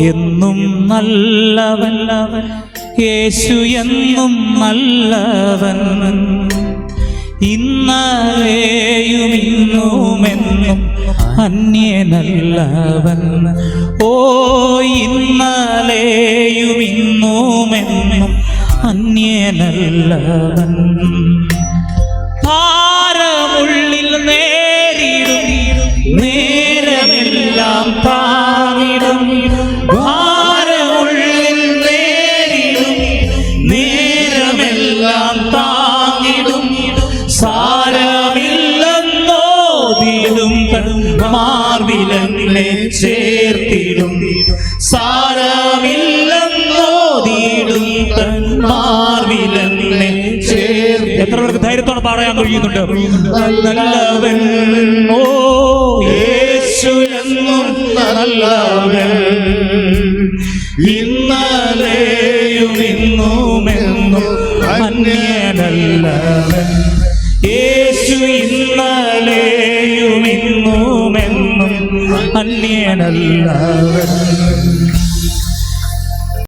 എന്നും നല്ലവൻ. യേശു എന്നും നല്ലവൻ. ഇന്നലെയും ഇന്നുമെന്നും അന്യനല്ലവൻ. ഓ ഇന്നലെയും ഇന്നുമെന്നും അന്യനല്ലവൻ. സാരമില്ലെന്നോതിടും മാർവിലെന്നെ ചേർത്തിടും. സാരമില്ലെന്നോതിടും മാർവിലെന്നെ ചേർത്തി എത്ര പേർക്ക് ധൈര്യത്തോടെ പറയാൻ കഴിയുന്നുണ്ട്? നല്ലവൻ ഓ യേശു എന്നും നല്ലവൻ. ഇന്നലെയും ഇന്നുമെന്നും അന്യനല്ലവൻ. യേശു ഇന്നുമെന്നും അന്യനല്ലവൻ